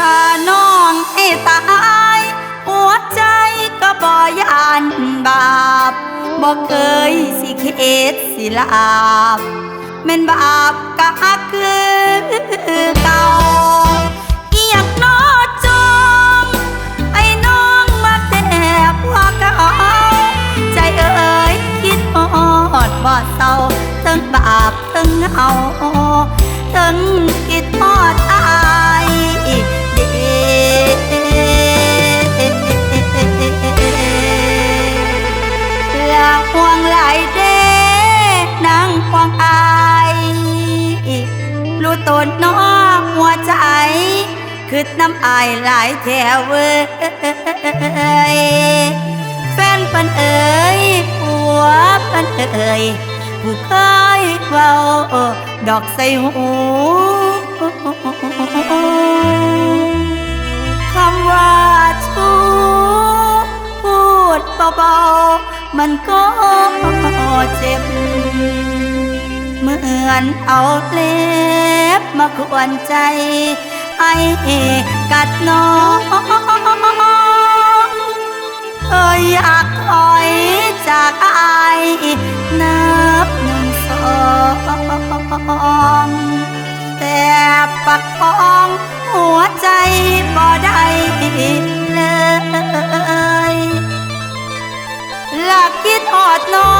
ฆ่าน้องให้ตาย หัวใจก็บ่ยานบาปบ่เคยสิเคตสิลาบแม่นบาปก็คือเก่าอียกนอจมไอ้น้องมาแทบว่าเก่าใจเอ๋ยคิดฮอดบ่เศร้าทั้งบาปทั้งเอาทั้งคิดฮอดอาย คือน้ำอายหลายแถวเว้ยแฟนปันเอ่ยผัวปันเอ่ยผู้เคยเว้าดอกใส่หูคำว่าชู้พูดเบาๆมันก็เจ็บเหมือนเอาเล็บมาขวนใจ กัดน้องเอ้ยอยากถอยจากอายนับหนึ่งสองแต่ปักพองหัวใจบ่ได้เลยหลักคิดอดน้อ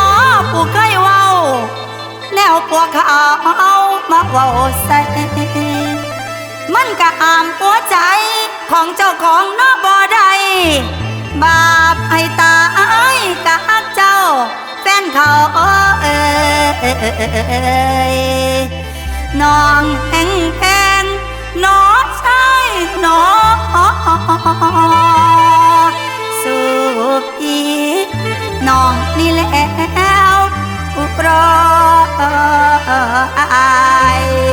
ผู้เคยเว้า แนวพวกเขามาเว้าใส่ มันกะอามหัวใจของเจ้าของนอบ่ได้บาปให้ตายกะฮักเจ้า แฟนเขาเอ้ยน้องแห่งแพงน้อใช่น้อสุขีน้องนี่แล้วอุปรอาย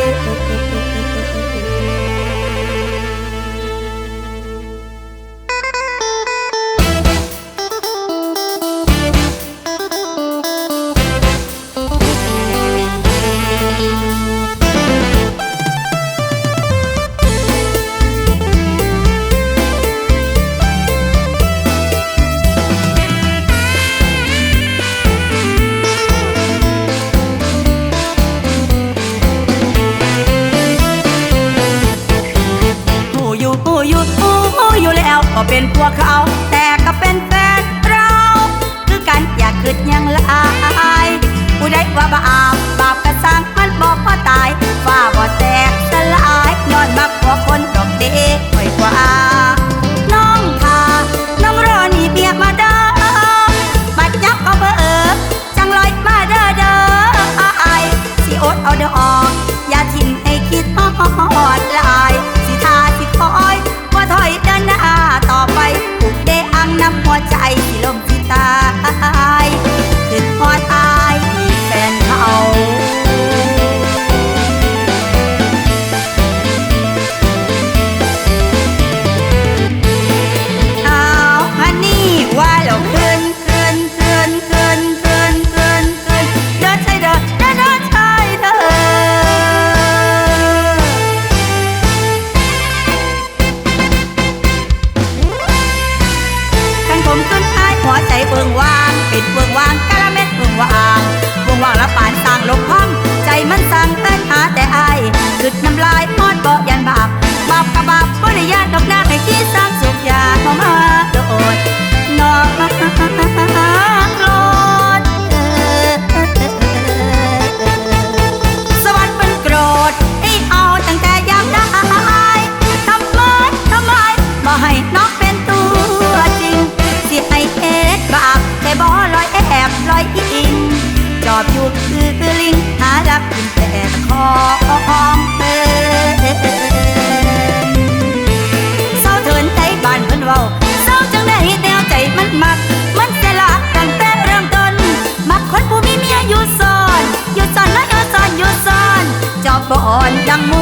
ตัวเขา แต่ก็เป็นแฟนเรา คือกันอยากคิดยังลายผู้ใดว่าบา แต่บ่ลอยแอบลอยอิงจอบอยู่คือลิงหารักกินแต่คอของเธอเศร้าเถินใจบ้านเพิ่นเว้าเศร้าจังได้แนวใจมันมัก มันเสยหละตั้งแต่เริ่มต้น มักคนผู้มีเมียอยู่ซ่อน อยู่ซ่อนแล้วอยู่ซ่อนอยู่ซ่อน จอบบ่อ่อนดังหมู